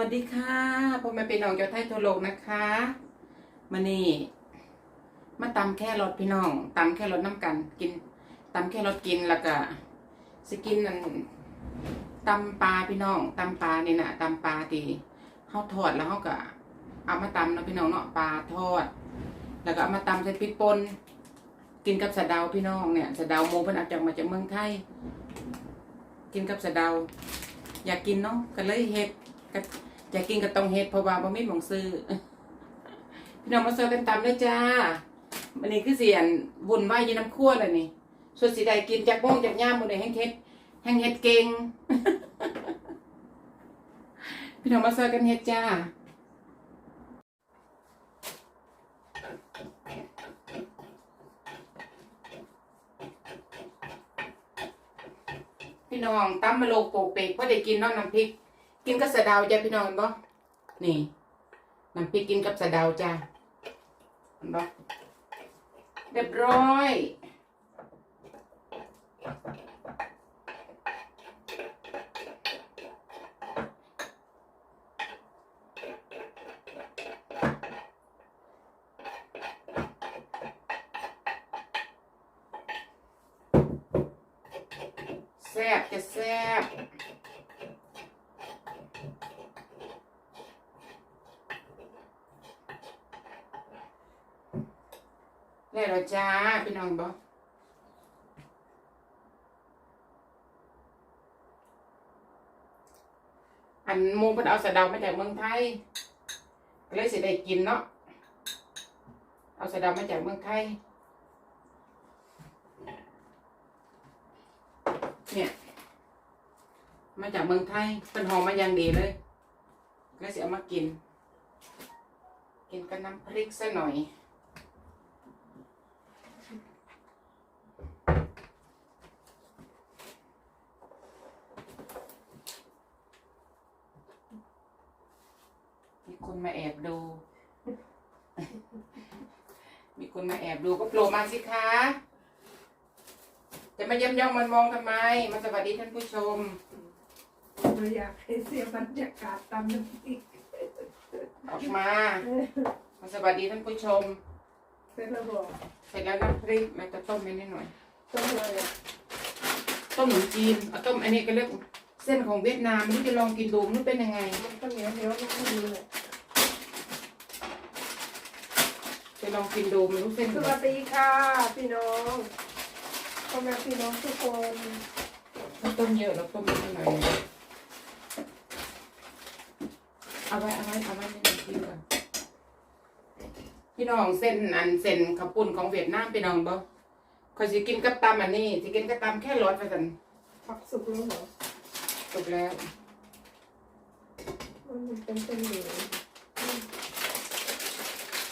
สวัสดีค่ะพ่อแม่พี่น้องเจ้าไทยทั่วโลกนะคะมานี่มาตำแค่รสพี่น้องตำแค่รสน้ำกัน กินตำแค่รสกินแล้วก็สกินนั่นตำปลาพี่น้องตำปลานี่นะตำปลาตีเขาทอดแล้วเขาก็ เอามาตำเนาะพี่น้องเนาะปลาทอด แล้วก็เอามาตำใส่พริกป่นกินกับสะเดาพี่น้องเนี่ยสะเดาโมเพิ่นเอาจากมาจากเมืองไทย กินกับสะเดา อยากกินเนาะก็เลยเฮ็ดก็ อยากกินก็ต้องเฮ็ดเพราะว่าบ่มีหมองซื้อ พี่น้องมาเสิร์ฟกันตามด้วยจ้าวันนี้คือเสียนวุ่นวายอยีน้ำครัวเลยนี่ส่วนสีใดกินจากบ้งจากย่ามหมดเลยแห้งเฮ็ดแห้งเฮ็ดเก่ง พี่น้องมาเสิร์ฟกันเฮ็ดจ้าพี่น้องตำมมะโลกโปกเปกพอได้กินเนาะน้ำพริก กินกับสะเดาจ้ะพี่น้องบ่นี่น้ำพริกกินกับสะเดาจ้ะบ่เรียบร้อยแซ่บจะแซ่บ แล้วจ้าพี่น้องบอกอันมูเพิ่นเอาสะเดามาจากเมืองไทยก็เลยสิได้กินเนาะเอาสะเดามาจากเมืองไทยเนี่ยมาจากเมืองไทยเป็นหอมมาอย่างดีเลยก็สิเอามากิน กินกับน้ำพริกซะหน่อย มีคนมาแอบดู มีคนมาแอบดูก็โผล่มาสิคะ จะมาเย่ำย่องมันมองทำไม มาสวัสดีท่านผู้ชม ไม่อยากให้เสียบรรยากาศตามน้ำพริกออกมา มาสวัสดีท่านผู้ชม เสร็จแล้วบอกเสร็จแล้วน้ำพริกแม่จะต้มไว้นิดหน่อย ต้องเลยอะต้มขนมจีนเอาต้มอันนี้ก็เรียกเส้นของเวียดนามนี่จะลองกินดูมันเป็นยังไง มันก็เหนียวเหนียวๆนุ่มๆเลย จะ ลองกินดูมันรู้เส้นสวัสดีค่ะ พี่น้องพ่อแม่พี่น้องทุกคนเราต้มเยอะเราต้มนิดหน่อยเอาไว้เอาไว้เอาไว้ในน้ำพริกก่อนพี่น้องเส้นอันเส้นข้าวปุ้นของเวียดนามพี่น้องบ่คอยสิกินกับตำอันนี้สิกินกับตำแค่รสไปสันผักสุกแล้วเหรอจบแล้วมันเป็นเส้นเหนียว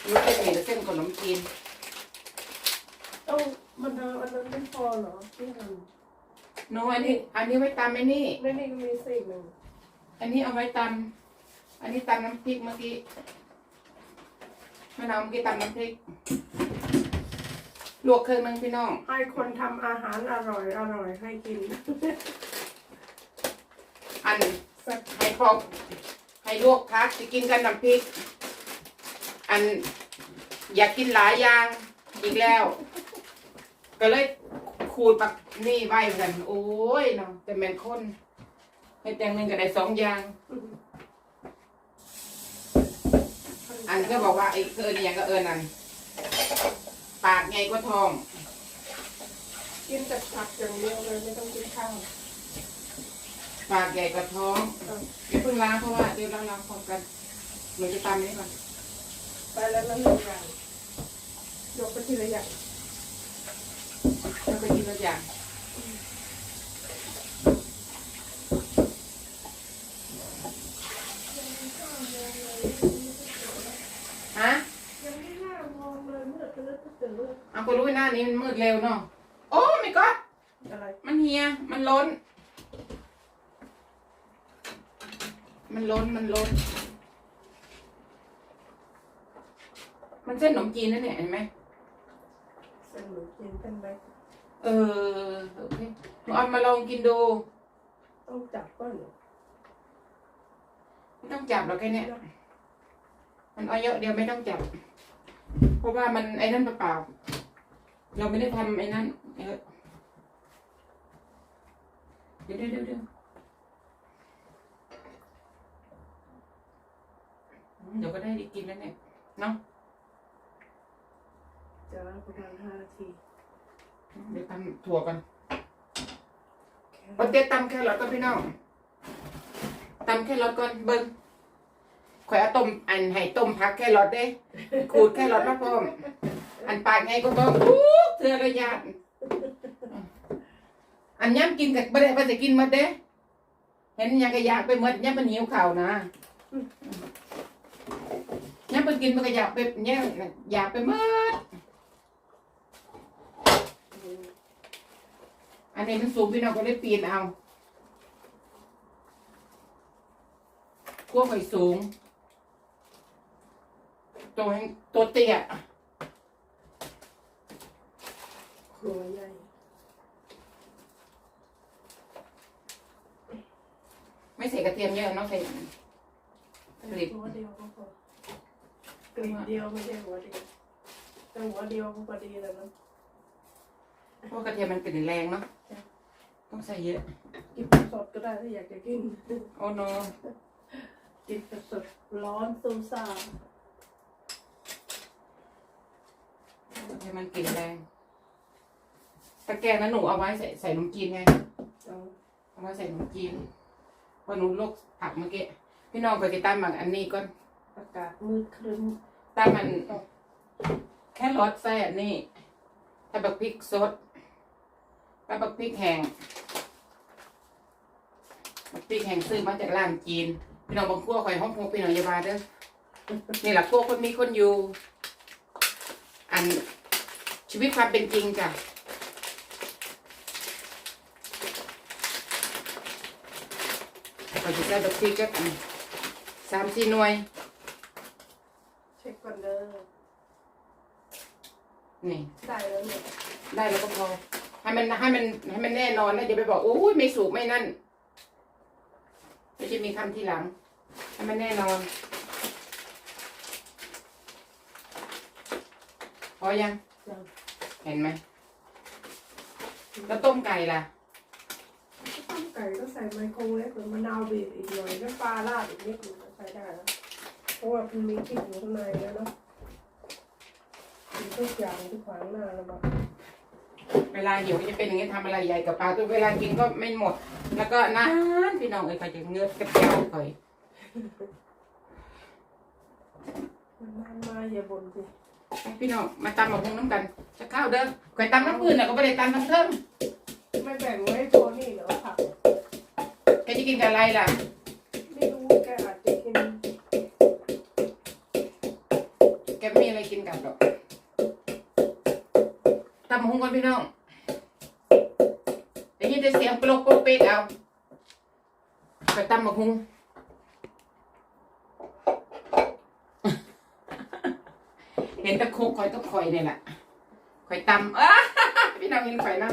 รู้เป็นมีแต่เส้นขนมจีนเอ้ามันเอาอันนั้นไม่พอเหรอที่ทโน้อันนี้ อันนี้ไว้ตำไอ้นี่ำไม่นี่ก็มีสิ่งหนึ่งอันนี้เอาไว้ตำอันนี้ตำน้ำพริกเมื่อกี้มะนาวเมื่อกี้ตำน้ำพริก ลวกเครื่องนึงพี่น้อง ให้คนทำอาหารอร่อยอร่อยให้กิน อัน สักให้พอกให้ลวกพักจะกินกันน้ำพริก อันอยากกินหลายอย่างอีกแล้ว ก็เลยขูดปักนี่ไว้กัน โอ้ยเนาะแต่แมนคนให้แต่งหนึ่งก็ได้สองอย่าง อันก็บอกว่าไอ้เอิญอหย่างก็เอิญนั่นปากไงก็ทอง กินแต่ผักอย่างเดียวเลยไม่ต้องกินข้าวปากใหญ่กว่าท้องอย่าเพิ่งล้างเพราะว่าเดี๋ยวเราล้างพร้อมกันหนูจะตามนี้ก่อน ไปแล้วแล้วหนึ่งอย่างยกไปทีละอย่างแล้วก็กินตัวอย่างฮะยังไม่น่ามองเลยเมื่อตื้อตื้อเอาก็รู้ว่าหน้านี้มันมืดเร็วเนาะโอ้ไม่ก็อะไรมันเฮียมันล้น มันล้นมันล้น มันเส้นขนมจีนนั่นเนี่ยเห็นไหมเส้นหมูกินเป็นไหมเออโอเคหนูเอามาลองกินดูต้องจับก้อนไม่ต้องจับหรอกแค่เนี้ยมันเอาเยอะเดียวไม่ต้องจับ เพราะว่ามันไอ้นั่นเปล่าๆเราไม่ได้ทำไอ้นั่นเยอะเดี๋ยวเดี๋ยวเดี๋ยวเดี๋ยวเดี๋ยวก็ได้กินแล้วเนี่ยเนาะ จะประมาณห้านาทีเดี๋ยวตำถั่วกันแค่เอาเตี้ยตำแครอทก่อนพี่น้องตำแครอทก่อนเบิ้งข่อยเอาต้มอันให้ต้มผักแครอทเด้ ขูดแครอทมาพร้อม อันปากไงก็บอกทุกเธอระยะอันย้ำกินกับบ่ได้ว่าจะกินหมดเด้ เห็นยังก็อยากไปหมดย้ำมันหิวข่าวนะย้ำมันกินมันก็อยากไปเนี่ยอยากไปหมด อันนี้มันสูงพี่น้องก็เลยปีนเอาขั้วไฟสูง ตัวแห้งตัวเตี้ยครัวใหญ่ไม่ใส่กระเทียมเยอะเนาะใส่กลีบหัวเดียวก็พอกลีบเดียวไม่ใช่หัวเดียวแต่หัวเดียวก็พอดีแล้วเนอะ เพราะกระเทียมมันกลิ่นแรงเนาะจ้ะต้องใส่เยอะ กินสดก็ได้ถ้าอยากจะกิน โอ้โนกินสดๆร้อนซูซ่ากระเทียมมันกลิ่นแรงตะแกรงนั้นหนูเอาไว้ใส่ใส่นมจีนไงเอาเอาไว้ใส่นมจีนเพราะหนูลวกผักเมื่อกี้พี่น้องก็จะตั้มอันนี้ก่อนอากาศมืดครึ้มตั้มมัน แค่รสใส่อันนี้ถ้าบักพริกสด ถ้าบักพริกแห้งบักพริกแห้งซื้อมาจากร้านจีน พี่น้องบางพวกคอยห้องพวกพี่น้องอยาบาเด้อนี่แหละพวกคนมีคนอยู่ อันชีวิตความเป็นจริงจ้ะก็จะได้ดอกพริกก็อันสามสี่หน่วย เช็คก่อนเด้อนี่ ได้แล้วเนี่ยได้แล้วก็พอ ให้มันให้มันให้มันแน่นอนนะอย่าไปบอกโอ้ยไม่สูบไม่นั่นไม่จะมีคำทีหลัง ให้มันแน่นอน พอยังจ้ะเห็นไหมแล้วต้มไก่ล่ะ ต้มไก่ก็ใส่ไมโครเวฟหรือมะนาวบีบอีกหน่อยน้ำปลาราดอีกนิดหนึงก็ใช้ได้แล้วเพราะว่ามันมีพริกอยู่ข้างในแล้วเนาะมีทุกอย่างที่ขวางหน้าแล้วแบบ เวลาหิวก็จะเป็นอย่างนี้ทำอะไรใหญ่กับปลาตัวเวลากินก็ไม่หมด แล้วก็นานพี่น้องเอ้ยใครจะเงือกกระเจียวก่อยนานๆมาอย่าบ่นสิให้พี่น้องมาตำมาพุงน้ำกัน จะเข้าเด้อก่อยตำน้ำปืนน่ะก็ไม่ได้ตำทั้งเทิงไม่แบ่งไว้ให้โทนี่เหรอผักแกจะกินกับอะไรล่ะไม่รู้แกอาจจะกินแกไม่มีอะไรกินกับหรอกตำมาพุงก่อนพี่น้องได้ยิน แต่เสียงโปรกโปรกเป๊กเอาก่อยตำมาพุงเห็นตะโคกคอยก็คอยเนี่ยแหละคอยตำอ้าพี่น้องเห็นคอยน้ำ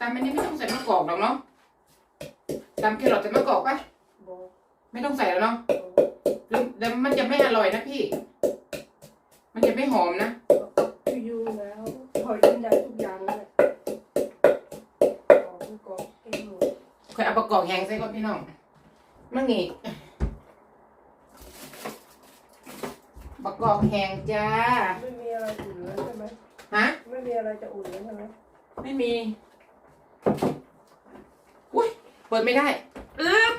ตำอันนี้ไม่ต้องใส่มะกอกหรอกเนาะตำแครอทใส่มะกอกปะบอกไม่ต้องใส่แล้วเนาะแล้วแล้วมันจะไม่อร่อยนะพี่ มันจะไม่หอมนะอยู่แล้วถ อยกินได้ทุกอย่างเลยของกอกกินหมดคอยเอาประกอบแห้งใส่ก่อนพี่น้องมั่งนี่ประกอบแห้งจ้า ไม่มีอะไรอุ่นแล้วใช่ไหมฮะ ไม่มีอะไรจะอุ่นแล้วใช่ไหมไม่มี อุ้ย เปิดไม่ได้อึ๊บ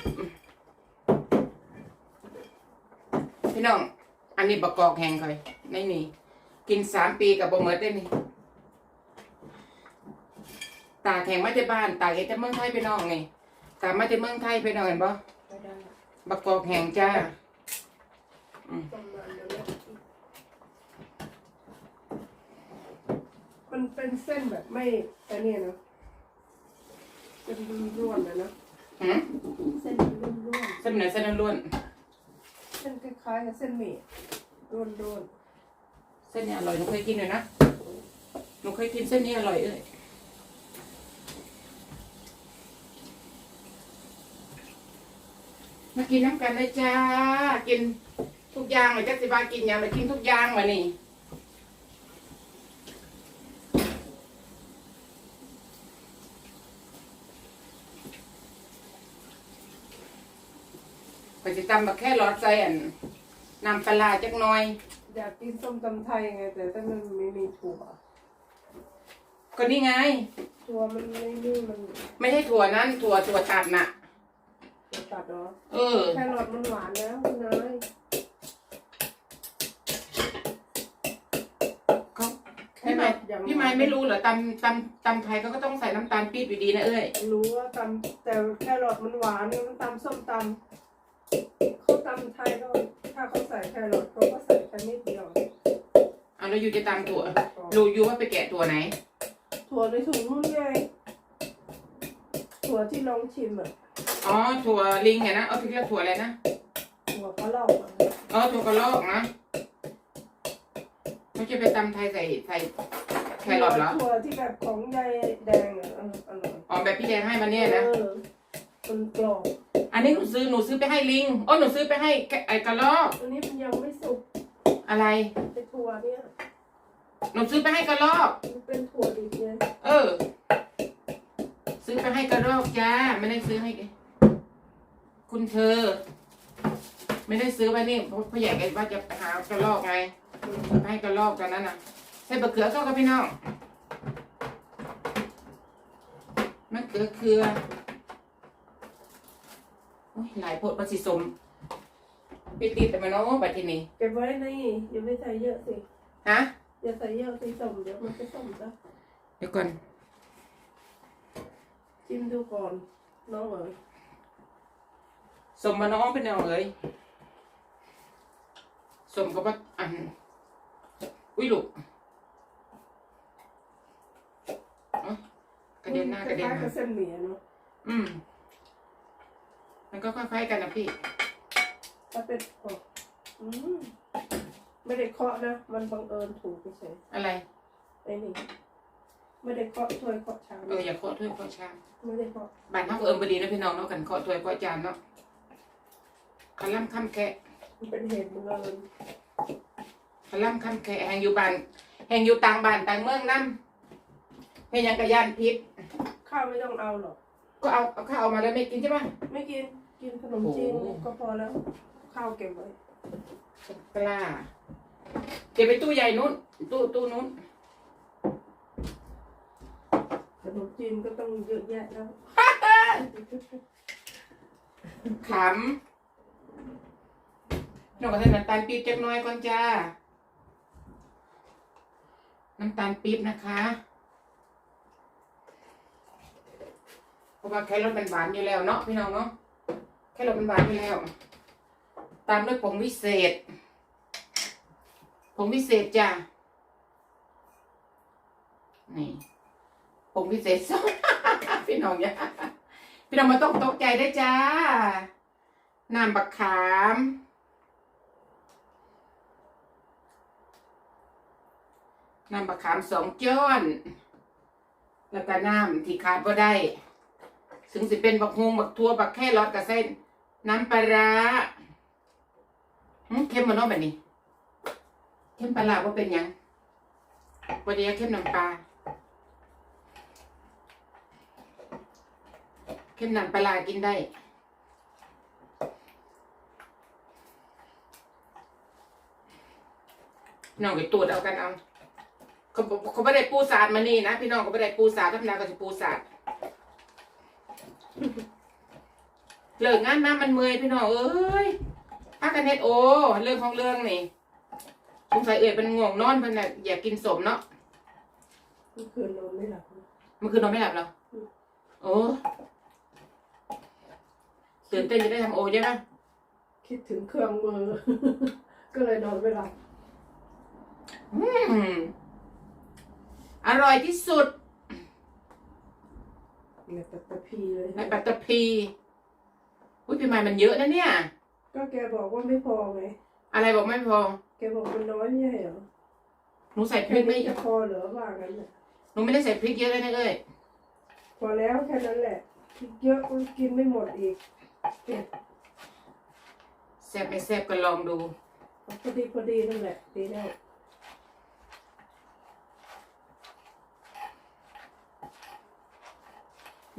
พี่น้อง อันนี้ประกอบแห้งคอยในนี่ กินสามปีกับบะเหมิดได้นี่ ตากแข็งมาจากบ้าน ตากเอจากเมืองไทยไปน้องไงตากมาจากเมืองไทยไปน้องเห็นปะไม่ได้ประกอบแห้งจ้าประมาณนั้นแหละมันเป็นเส้นแบบไม่แต่เนี่ยเนาะเป็นร่วนๆนะเนาะหืมเส้นร่วนเส้นไหนเส้นล้วนๆเส้นคล้ายๆกับเส้นหมี่ร่วนๆเส้นนี้อร่อยหนูเคยกินเลยนะหนูเคยกินเส้นนี้อร่อยเอ้ย มากินน้ำกันเลยจ้า กินทุกอย่างเลยจักสิบากินอย่างเลยกินทุกอย่างมานี่ไปสิตำบักแค่รอดใจอันนำปลาร้าจักหน่อย อยากกินส้มตำไทยไง แต่ถ้ามันไม่มีถั่วก็นี่ไง ถั่วมันไม่นี่มัน ไม่ใช่ถั่วนั้นถั่วถั่วตัดน่ะ จะตัดเหรอเออ แครอทมันหวานแล้วคุณนายเขาพี่ไม้พี่ไม้ไม่รู้เหรอตำตำตำไทยเขาก็ต้องใส่น้ำตาลปี๊บอยู่ดีนะเอ้ยรู้ว่าตำแต่แครอทมันหวานเนี่ยมันตำส้มตำเขาตำไทยก็ถ้าเขาใส่แครอทเขาก็ใส่แค่นิดเดียวเอาแล้วอยู่จะตำถั่วรู้อยู่ว่าไปแกะถั่วไหนถั่วในถุงนู่นไงถั่วที่ลองชิมอะ อ๋อถั่วลิงไงนะ เอาที่เรียกถั่วอะไรนะถั่วกระลอกอะอ๋อถั่วกระลอกนะไม่ใช่ไปตำไทยใส่ใส่แครอทเหรอ ถั่วที่แบบของยายแดงอะเอออร่อยอ๋อแบบพี่แดงให้มาเนี่ยนะเออมันกรอบอันนี้หนูซื้อหนูซื้อไปให้ลิงอ๋อหนูซื้อไปให้แกไอ้กระลอกอันนี้มันยังไม่สุกอะไรไอถั่วเนี่ยหนูซื้อไปให้กระลอก มันเป็นถั่วดิบไงเออ ซื้อไปให้กระรอกจ้าไม่ได้ซื้อให้แก คุณเธอ ไม่ได้ซื้อไปนี่เพราะพ่อใหญ่แกว่าจะหากระรอกไงไปให้กระรอกกันนั้นน่ะใส่บะเขือเข้ากับพี่น้องมะเขือเคือโอ้ยหลายโพดประสิสมไปตีแต่มันโอ้บัดทีนี้เก็บไว้นี่อย่าไปใส่เยอะสิฮะอย่าใส่เยอะสิส้มเดี๋ยวมันจะส้มนะเดี๋ยวก่อนชิมดูก่อนน้องเอ๋ย สมมาน้องเป็นน้องเอ้ยสมกับว่าอัน อุ้ยลูกเอ้ากระเด็นหน้ากระเด็นคล้ายๆหกัลับงเส้นหมี่อะเนาะอืม มันก็คล้ายๆกันนะพี่ ถ้าเป็นอ๋ออืมไม่ได้เคาะนะ มันบังเอิญถูกเฉยอะไร ๆไอ้นี่ไม่ได้เคาะถ้วยเคาะชามเอออย่าเคาะถ้วยเคาะชาม ไม่ได้เคาะ บ้านเฮาก็เอิมบดีนะพี่น้องเนาะกันเคาะถ้วยเคาะจานเนาะ ขล่ำคำแคะมันเป็นเหตุบังเอิญขล่ำคำแคะแหงอยู่บ้านแหงอยู่ต่างบ้านต่างเมืองนำเฮ็ดหยังกะย่านพิษข้าวไม่ต้องเอาหรอก ก็เอาเอาข้าวเอามาแล้วไม่กินใช่ปะไม่กิน กินขนมจีนโอ้ก็พอแล้ว ข้าวเก็บไว้ กล้าเก็บไปตู้ใหญ่นู้นตู้ตู้นู้นขนมจีนก็ต้องเยอะแยะแล้วขำ น้องก็ใส่น้ำตาลปี๊บจักน้อยก่อนจ้า น้ำตาลปี๊บนะคะเพราะว่าแค่รสมันหวานอยู่แล้วเนาะพี่น้องเนาะแค่รสมันหวานอยู่แล้ว ตามด้วยผงวิเศษ ผงวิเศษจ้านี่ผงวิเศษพี่น้องอย่าพี่น้องมาต้องตกใจได้จ้าน้ำบักขาม น้ำบักขามสองจ้อน แล้วก็น้ำที่ขาดก็ได้ ถึงสิเป็นบักฮงบักทั่วบักแค่รอดกับเส้น น้ำปลาร้าเข้มมานาะแบบนี้เข้มปลาร้าว่าเป็นยังวันนี้เข้มน้ำปลาเข้มน้ำปลาร้ากินได้น้องไปตรวจเอากันเอา เขาบอกเขาไม่ได้ปูสาดมานี่นะพี่น้องเขาไม่ได้ปูสาดธรรมดาก็จะปูสาดเลิกงานมามันเมื่อยพี่น้องเอ้ยพักกันเฮ็ดโอ เรื่องของเรื่องนี่สงสัยเอ่ยเป็นง่วงนอนเพิ่นน่ะอยากกินสมเนาะเมื่อคืนนอนไม่หลับนะเมื่อคืนนอนไม่หลับเหรอโอ้ตื่นเต้นจะได้ทำโอใช่ปะคิดถึงเครื่องมือ ก็เลยนอนไม่หลับ อืม อร่อยที่สุดเนี่ยแต่แต่พีเลยในปัตตภีอุ้ยพี่ไม้มันเยอะนะเนี่ย ก็แกบอกว่าไม่พอไง อะไรบอกไม่พอ แกบอกมันน้อยไม่ใช่เหรอหนูใส่พแค่ริกไม่นี้จะพอเหรอว่างั้นน่ะหนูไม่ได้ใส่พริกเยอะเลยนะเอ้ยพอแล้วแค่นั้นแหละคิดเยอะก็กินไม่หมดอีกเนี่ยแซ่บไม่แซ่บก็ลองดู พอดีพอดีนั่นแหละดีแล้ว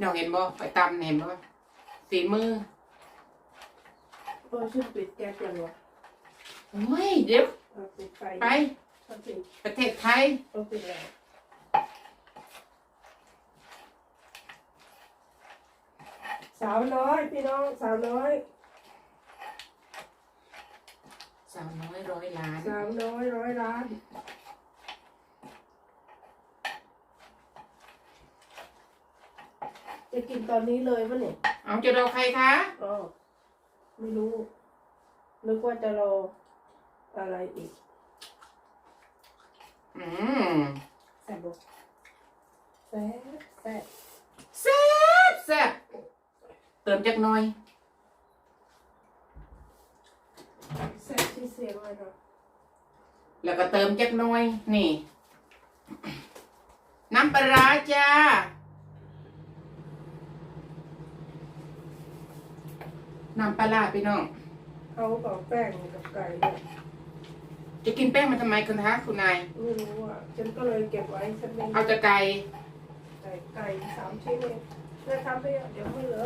น้องเห็นบ่ไปตำเห็นบ่ฝีมือเออชื่อปิดแก๊สยังวะโอ้ยเดี๋ยวเอาปิดไฟไปเอาปิดประเทศไทยเอาปิดแล้วสาวน้อยพี่น้องสาวน้อยสาวน้อยร้อยล้าน สาวน้อยร้อยล้าน จะกินตอนนี้เลยปะเนี่ยเอาจะรอใครคะอ๋อไม่รู้นึกว่าจะรออะไรอีก อืมแซ่บบ่แซ่บแซ่บแซ่บแซ่บเติมจักหน่อยแซ่บที่เสียงเลยเนาะแล้วก็เติมจักหน่อย นี่ น้ำปลาร้าจ้า น้ำปลาร้าพี่น้องเอากับแป้งกับไก่เนี่ยจะกินแป้งมันทำไมคุณคะคุณนาย ไม่รู้อะฉันก็เลยเก็บไว้ฉันเป็นเอาแต่ไก่ไก่ไก่สามชิ้นเองได้ทำไปเดี๋ยวไม่เหลือ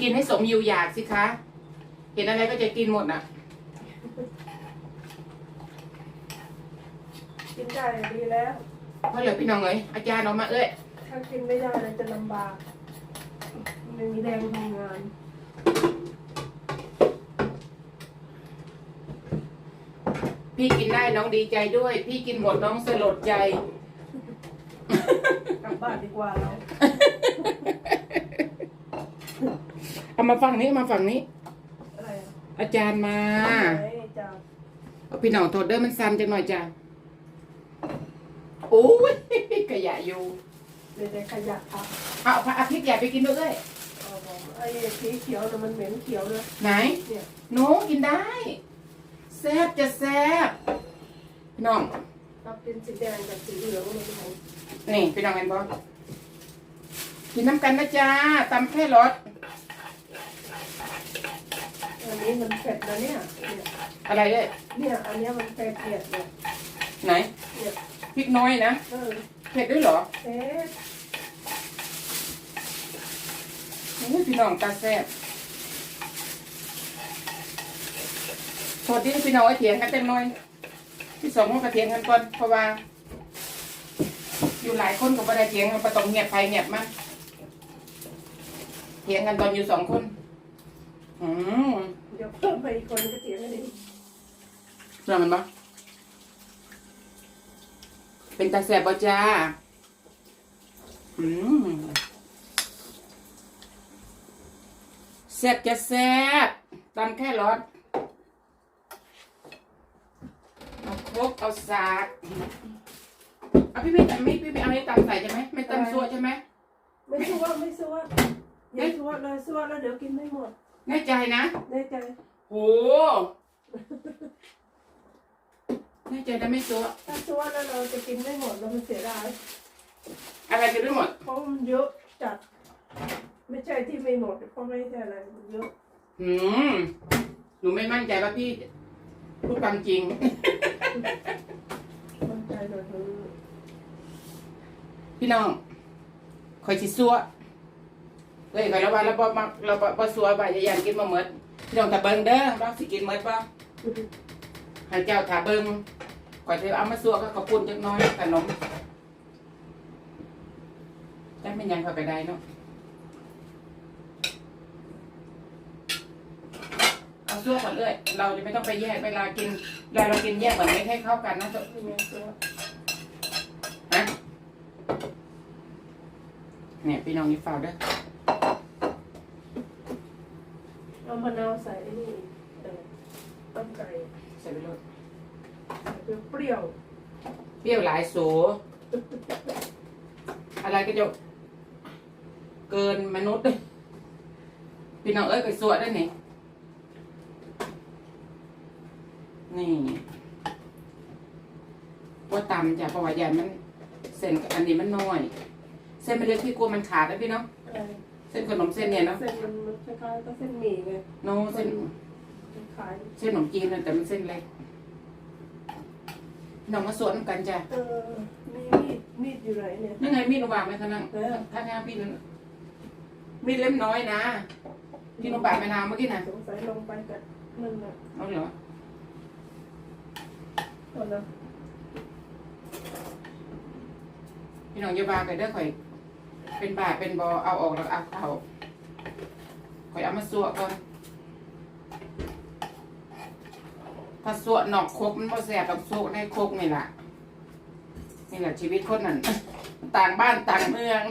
กินให้สมอยู่อยากสิคะ เห็นอะไรก็จะกินหมดน่ะ กินได้ดีแล้วเพราะเหลือพี่น้องเอ้ยอาจารย์ออกมาเอ้ยถ้ากินไม่ได้เลยจะลำบาก ไม่มีแรงทำงานพี่กินได้น้องดีใจด้วย พี่กินหมดน้องสลดใจ กลับบ้านดีกว่าเราเอามาฝั่งนี้เอามาฝั่งนี้ อะไรอะอาจารย์มาไหนจ้าเอาพี่น้องโทษเด้อมันซ้ำจังหน่อยจ้ะโอ้ยขยะอยู่เดี๋ยวจะขยะครับเอาเอาเอาพริกใหญ่ไปกินด้วยเอ้ยเอาบอก ไอ้สีเขียวน่ะมันเหม็นเขียวเลยไหน เนี่ยหนูกินได้ แซบจะแซบพี่น้องถ้าเป็นสีแดงกับสีเหลืองมันไหนนี่พี่น้องเห็นบ่กินน้ำกันนะจ้าตำแค่รสอันนี้มันเผ็ดนะเนี่ยเนี่ยอะไรเอ้ยเนี่ยอันเนี้ยมันเผ็ดเผ็ดเนี่ยไหนเนี่ยพริกน้อยนะเออเผ็ดด้วยเหรอเผ็ด โอ้ยพี่น้องตาแซ่บโทษที่พี่น้องไอ้เถียงกันเต็มน้อย พี่สองมันก็เถียงกันก่อนเพราะว่า อยู่หลายคนก็บ่ได้เถียงกันประตองเงียบไปเงียบมาเถียงกันตอนอยู่สองคนอืมเดี๋ยวเพิ่มไปอีกคนก็เถียงกันอีกเชื่อมันปะเป็นตาแซ่บบ่จ้าอืม แซ่บจะแซ่บตำแค่รสเอาครกเอาสากเอาพี่พี่แต่ไม่พี่พี่เอาไม่ตำใส่ใช่ไหมไม่ตำซัวใช่ไหมไม่ซัวไม่ซัวอย่าซัวเลยซัวแล้วเดี๋ยวกินไม่หมดแน่ใจนะแน่ใจโหแน่ใจนะไม่ซัวถ้าซัวแล้วเราจะกินไม่หมดแล้วมันเสียดายอะไรจะได้หมดเพราะมันเยอะจัด ไม่ใช่ที่ไม่หมดเพราะไม่ใช่อะไรมันเยอะอืมหนูไม่มั่นใจว่าพี่พูดความจริง มันใจหน่อยเถอะพี่น้องคอยสิซัวเฮ้ยคอยระวังแล้วบ่มักเราบ่บ่ซัวบ่อย่าย่านกินมาหมดพี่น้องถ้าเบิ่งเด้อเราสิกินหมดบ่ให้เจ้าถ้าเบิ่งคอยสิเอามาซัวก็ขอบคุณจักหน้อยขนมจักเป็นหยังเขาก็ได้เนาะเอา ซัวก่อนเลย เราจะไม่ต้องไปแยกเวลากินเวลาเรากินแยกเหมือนไม่ให้เข้ากันนะจ๊ะนี่ไงซัวฮะเนี่ยพี่น้องนี่ฝากเด้อเอามะนาวใส่ไอ้นี่เออต้มไก่ใส่ไปเลยเปรี้ยวเปรี้ยวหลายโสอะไรก็จะเกินมนุษย์พี่น้องเอ้ยไปสวดได้นี่ นี่ว่าตำจ้ะเพราะว่าใหญ่มัน เส้นกับอันนี้มันน้อย เส้นไม่เล็กพี่กลัวมันขาดนะพี่เนาะๆเออเส้นขนมเส้นเนี่ยเนาะเส้นมันมันคล้ายๆก็เส้นหมี่ไงโนเส้นคล้ายเส้นขนมจีนน่ะแต่มันเส้นเล็กน้องมาสวนกันจ้ะๆเออมีมีดมีดอยู่ไหนเนี่ย นั่นไงมีดหนูวางไว้ข้างล่างเออข้างหน้ามีดนั่นน่ะมีดเล่มน้อยนะที่หนูปาดมะนาวเมื่อกี้น่ะสงสัยลงไปกับนั่นน่ะเอาเหรอ คนละพี่น้องอย่าบากันเด้อข่อย เป็นบาเป็นบอเอาออกแล้วเอาเอาข่อยเอามาสัวก่อนถ้าสัวนอกครกมันบ่แสบต้องสัวในครกนี่ล่ะนี่แหละชีวิตคนนั้นต่างบ้านต่างเมือง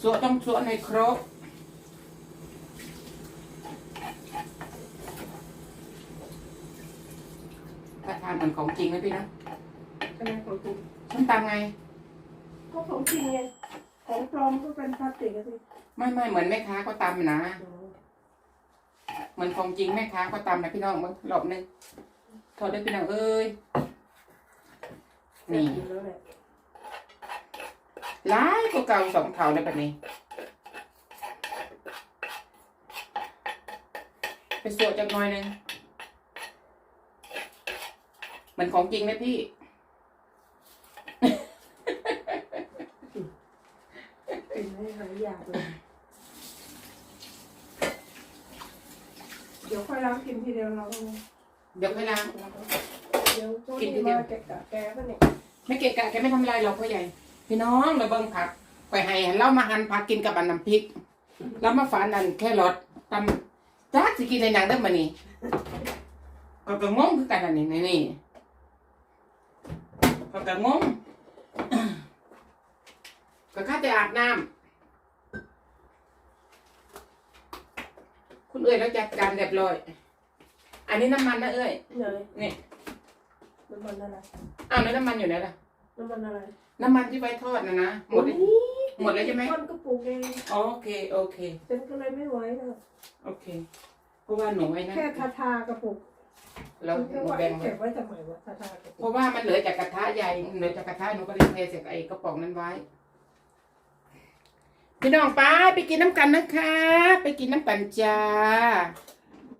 สัวต้องสัวในครก ถ้าทานเหมือนของจริงไหมพี่นะใช่ไหมของจริงฉันตามไง ก็ของจริงไงของปลอมก็เป็นพลาสติกอะสิไม่ไม่เหมือนแม่ค้าก็ตามนะ เหมือนของจริงแม่ค้าก็ตามนะพี่น้องมึงรอบหนึงโทษด้วยพี่น้องเอ้ยนี่อยู่แล้วแหละร้ายก็เก่าสองเท่าเลยแบบนี้ไปสวดจักหน่อยหนึงเห มือนของจริงไหมพี่กินให้หายอยากเลย เดี๋ยวค่อยล้างกินทีเดียวเราเดี๋ยวค่อยล้างเดี๋ยวช่วงกินทีนี้เดียว มาแกะกะแกก็เนี่ยไม่เกะกะแกไม่ทำลายเราพ่อใหญ่ พี่น้องเราเบิ่งผักไปให้เรามาหั่นผักกินกับอันน้ำพริกแล้วมาฝานนั่นแค่รสตำจ้าสิกินในหนังเด้อมานี่ก็ก็งงคือกันอันนี้นี่ นี่ก็ก็งงก็ข้าแต่อาบน้ำคุณเอ้ยแล้วจัดการเรียบร้อย อันนี้น้ำมันนะเอ้ยเลยนี่น้ำมันอะไรอ้าวแล้วน้ำมันอยู่ไหนล่ะ น้ำมันอะไร น้ำมันที่ไว้ทอดนะนะหมดเลยหมดแล้วใช่ไหมก้อนกระปุกเองโอเคโอเคฉันก็เลยไม่ไหวแล้วโอเค เพราะว่าหนูไอ้นั่นแค่ทาทากระปุก แล้วหฉันนูก็ว่าแบ่งไว้เก็บไว้ทำไมวะทาทากระเพปุกราะว่ามันเหลือจากกระทะใหญ่เหลือจากกระทะหนูก็เลยเทใส่ไอ้กระป๋องนั้นไว้ พี่น้องป้าไปกินน้ำกันนะคะ ไปกินน้ำกันจ้า